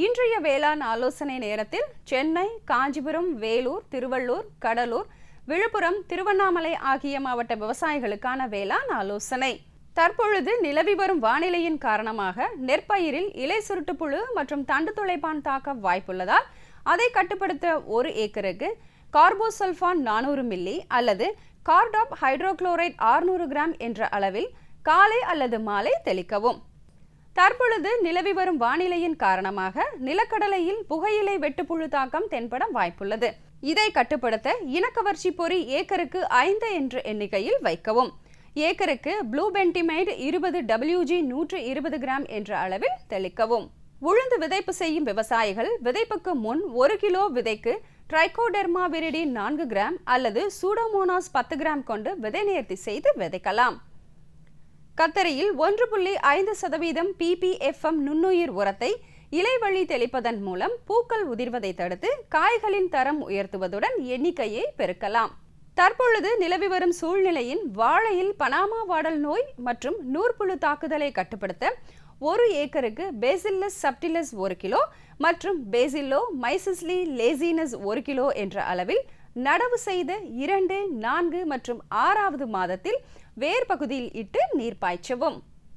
இன்றைய வேளாண் ஆலோசனை நேரத்தில் சென்னை காஞ்சிபுரம் வேலூர் திருவள்ளூர் கடலூர் விழுப்புரம் திருவண்ணாமலை ஆகிய மாவட்ட விவசாயிகளுக்கான வேளாண் ஆலோசனை. தற்பொழுது நிலவி வரும் வானிலையின் காரணமாக நெற்பயிரில் இலை சுருட்டுப்புழு மற்றும் தண்டு துளைப்பான் தாக்க வாய்ப்புள்ளதால் அதை கட்டுப்படுத்த ஒரு ஏக்கருக்கு கார்போசல்ஃபான் நானூறு மில்லி அல்லது கார்டாப் ஹைட்ரோக்ளோரைட் ஆறுநூறு கிராம் என்ற அளவில் காலை அல்லது மாலை தெளிக்கவும். தற்பொழுது நிலவி வரும் வானிலையின் காரணமாக நிலக்கடலையில் புகையிலை வெட்டுப்புழு தாக்கம் தென்பட வாய்ப்புள்ளது. இதை கட்டுப்படுத்த இணக்கவர்ச்சி பொறி ஏக்கருக்கு ஐந்து என்ற எண்ணிக்கையில் வைக்கவும். ஏக்கருக்கு ப்ளூ பென்டிமைடு இருபது டபிள்யூஜி நூற்று இருபது கிராம் என்ற அளவில் தெளிக்கவும். உளுந்து விதைப்பு செய்யும் விவசாயிகள் விதைப்புக்கு முன் ஒரு கிலோ விதைக்கு ட்ரைகோடெர்மா விரிடி நான்கு கிராம் அல்லது சூடோமோனாஸ் பத்து கிராம் கொண்டு விதை நேர்த்தி செய்து விதைக்கலாம். கத்தரியில் ஒன்று புள்ளி ஐந்து சதவீதம் பிபிஎஃப்எம் நுண்ணுயிர் உரத்தை இலைவழி தெளிப்பதன் மூலம் பூக்கள் உதிர்வதை தடுத்து காய்களின் தரம் உயர்த்துவதுடன் எண்ணிக்கையை பெருக்கலாம். தற்பொழுது நிலவி வரும் சூழ்நிலையின் வாழையில் பனாமா வாடல் நோய் மற்றும் நூற்புழு தாக்குதலை கட்டுப்படுத்த ஒரு ஏக்கருக்கு பேசில்லஸ் சப்டிலஸ் ஒரு கிலோ மற்றும் பேசில்லோ மைசிஸ்லி லேசினஸ் ஒரு கிலோ என்ற அளவில் நடவு செய்த இரண்டு நான்கு மற்றும் ஆறாவது மாதத்தில் வேர் பகுதியில் இட்டு நீர் பாய்ச்சவும்.